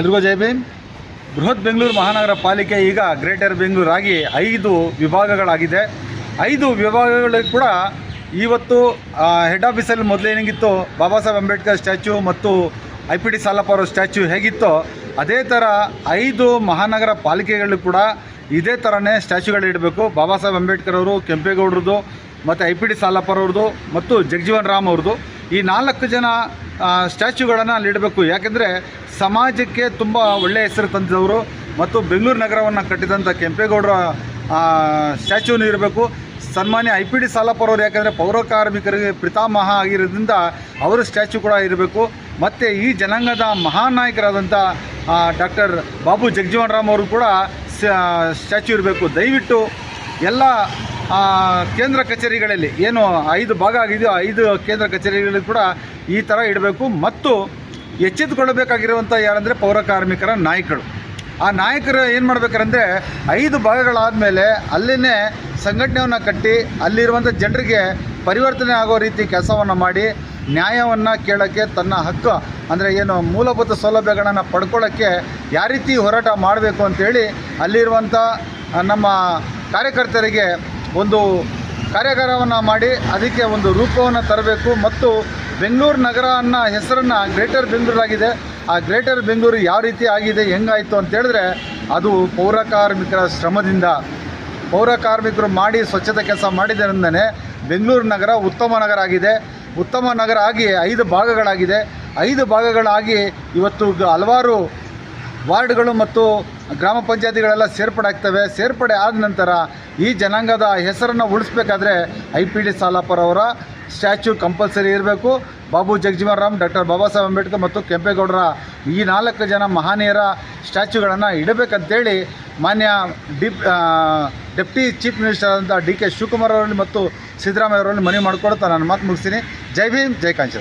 ಎಲ್ರಿಗೂ ಜೈ ಭೀಮ್. ಬೃಹತ್ ಬೆಂಗಳೂರು ಮಹಾನಗರ ಪಾಲಿಕೆ ಈಗ ಗ್ರೇಟರ್ ಬೆಂಗಳೂರಾಗಿ ಐದು ವಿಭಾಗಗಳಾಗಿದೆ. ಐದು ವಿಭಾಗಗಳಿಗೆ ಕೂಡ ಇವತ್ತು ಹೆಡ್ ಆಫೀಸಲ್ಲಿ ಮೊದಲೇನಿಗಿತ್ತು ಬಾಬಾ ಸಾಹೇಬ್ ಅಂಬೇಡ್ಕರ್ ಸ್ಟ್ಯಾಚ್ಯೂ ಮತ್ತು ಐ ಪಿ ಡಿ ಸಾಲಪ್ಪ ಅವರ ಸ್ಟ್ಯಾಚ್ಯೂ ಹೇಗಿತ್ತೋ, ಅದೇ ಥರ ಐದು ಮಹಾನಗರ ಪಾಲಿಕೆಗಳು ಕೂಡ ಇದೇ ಥರನೇ ಸ್ಟ್ಯಾಚ್ಯೂಗಳು ಇಡಬೇಕು. ಬಾಬಾ ಸಾಹೇಬ್ ಅಂಬೇಡ್ಕರ್ ಅವರು ಕೆಂಪೇಗೌಡರದು ಮತ್ತು ಐ ಪಿ ಡಿ ಸಾಲಪ್ಪರವ್ರದ್ದು ಮತ್ತು ಜಗಜೀವನ್ ರಾಮ್ ಅವ್ರದ್ದು. ಈ ನಾಲ್ಕು ಜನ ಸ್ಟ್ಯಾಚ್ಯೂಗಳನ್ನು ಅಲ್ಲಿ ಇಡಬೇಕು. ಯಾಕೆಂದರೆ ಸಮಾಜಕ್ಕೆ ತುಂಬ ಒಳ್ಳೆಯ ಹೆಸರು ತಂದಿದವರು ಮತ್ತು ಬೆಂಗಳೂರು ನಗರವನ್ನು ಕಟ್ಟಿದಂಥ ಕೆಂಪೇಗೌಡರ ಸ್ಟ್ಯಾಚ್ಯೂನು ಇರಬೇಕು. ಸನ್ಮಾನ್ಯ ಐ ಪಿ ಡಿ ಸಾಲಪ್ಪರವರು ಯಾಕಂದರೆ ಪೌರ ಕಾರ್ಮಿಕರಿಗೆ ಪಿತಾಮಹ ಆಗಿರೋದ್ರಿಂದ ಅವರ ಸ್ಟ್ಯಾಚ್ಯೂ ಕೂಡ ಇರಬೇಕು. ಮತ್ತು ಈ ಜನಾಂಗದ ಮಹಾನ್ ನಾಯಕರಾದಂಥ ಡಾಕ್ಟರ್ ಬಾಬು ಜಗಜೀವನ್ ರಾಮ್ ಅವರು ಕೂಡ ಸ್ಟ್ಯಾಚ್ಯೂ ಇರಬೇಕು. ದಯವಿಟ್ಟು ಎಲ್ಲ ಕೇಂದ್ರ ಕಚೇರಿಗಳಲ್ಲಿ, ಏನು ಐದು ಭಾಗ ಆಗಿದೆಯೋ ಐದು ಕೇಂದ್ರ ಕಚೇರಿಗಳಲ್ಲಿ ಕೂಡ ಈ ಥರ ಇಡಬೇಕು. ಮತ್ತು ಎಚ್ಚೆತ್ತುಕೊಳ್ಳಬೇಕಾಗಿರುವಂಥ ಯಾರಂದರೆ ಪೌರ ಕಾರ್ಮಿಕರ ನಾಯಕರು. ಆ ನಾಯಕರು ಏನು ಮಾಡ್ಬೇಕಾರಂದರೆ ಐದು ಭಾಗಗಳಾದಮೇಲೆ ಅಲ್ಲಿನೇ ಸಂಘಟನೆಯನ್ನು ಕಟ್ಟಿ ಅಲ್ಲಿರುವಂಥ ಜನರಿಗೆ ಪರಿವರ್ತನೆ ಆಗೋ ರೀತಿ ಕೆಲಸವನ್ನು ಮಾಡಿ ನ್ಯಾಯವನ್ನು ಕೇಳೋಕ್ಕೆ ತನ್ನ ಹಕ್ಕು, ಅಂದರೆ ಏನು ಮೂಲಭೂತ ಸೌಲಭ್ಯಗಳನ್ನು ಪಡ್ಕೊಳ್ಳೋಕ್ಕೆ ಯಾವ ರೀತಿ ಹೋರಾಟ ಮಾಡಬೇಕು ಅಂತೇಳಿ ಅಲ್ಲಿರುವಂಥ ನಮ್ಮ ಕಾರ್ಯಕರ್ತರಿಗೆ ಒಂದು ಕಾರ್ಯಾಗಾರವನ್ನು ಮಾಡಿ ಅದಕ್ಕೆ ಒಂದು ರೂಪವನ್ನು ತರಬೇಕು ಮತ್ತು ಬೆಂಗಳೂರು ನಗರ ಅನ್ನೋ ಹೆಸರನ್ನು ಗ್ರೇಟರ್ ಬೆಂಗಳೂರಾಗಿದೆ ಆ ಗ್ರೇಟರ್ ಬೆಂಗಳೂರು ಯಾವ ರೀತಿ ಆಗಿದೆ, ಹೆಂಗಾಯಿತು ಅಂತ ಹೇಳಿದ್ರೆ ಅದು ಪೌರ ಕಾರ್ಮಿಕರ ಶ್ರಮದಿಂದ. ಪೌರ ಕಾರ್ಮಿಕರು ಮಾಡಿ ಸ್ವಚ್ಛತೆ ಕೆಲಸ ಮಾಡಿದ್ದರಿಂದನೇ ಬೆಂಗಳೂರು ನಗರ ಉತ್ತಮ ನಗರ ಆಗಿದೆ. ಉತ್ತಮ ನಗರ ಆಗಿ ಐದು ಭಾಗಗಳಾಗಿದೆ. ಐದು ಭಾಗಗಳಾಗಿ ಇವತ್ತು ಹಲವಾರು ವಾರ್ಡ್ಗಳು ಮತ್ತು ಗ್ರಾಮ ಪಂಚಾಯತಿಗಳೆಲ್ಲ ಸೇರ್ಪಡೆ ಆಗ್ತವೆ. ಸೇರ್ಪಡೆ ಆದ ನಂತರ ಈ ಜನಾಂಗದ ಹೆಸರನ್ನು ಉಳಿಸ್ಬೇಕಾದ್ರೆ ಐ ಪಿ ಡಿ ಸಾಲಾಪುರವರ ಸ್ಟ್ಯಾಚ್ಯೂ ಕಂಪಲ್ಸರಿ ಇರಬೇಕು. ಬಾಬು ಜಗಜೀವನ್ ರಾಮ್, ಡಾಕ್ಟರ್ ಬಾಬಾ ಸಾಹೇಬ್ ಅಂಬೇಡ್ಕರ್ ಮತ್ತು ಕೆಂಪೇಗೌಡರ ಈ ನಾಲ್ಕು ಜನ ಮಹನೀಯರ ಸ್ಟ್ಯಾಚ್ಯೂಗಳನ್ನು ಇಡಬೇಕಂತೇಳಿ ಮಾನ್ಯ ಡಿ ಡೆಪ್ಟಿ ಚೀಫ್ ಮಿನಿಸ್ಟರ್ ಆದಂಥ ಡಿ ಕೆ ಶಿವಕುಮಾರ್ ಅವರಲ್ಲಿ ಮತ್ತು ಸಿದ್ದರಾಮಯ್ಯ ಅವರಲ್ಲಿ ಮನವಿ ಮಾಡಿಕೊಡ್ತಾ ನಾನು ಮಾತು ಮುಗಿಸ್ತೀನಿ. ಜೈ ಭೀಮ್, ಜೈ ಕಾಂಚನ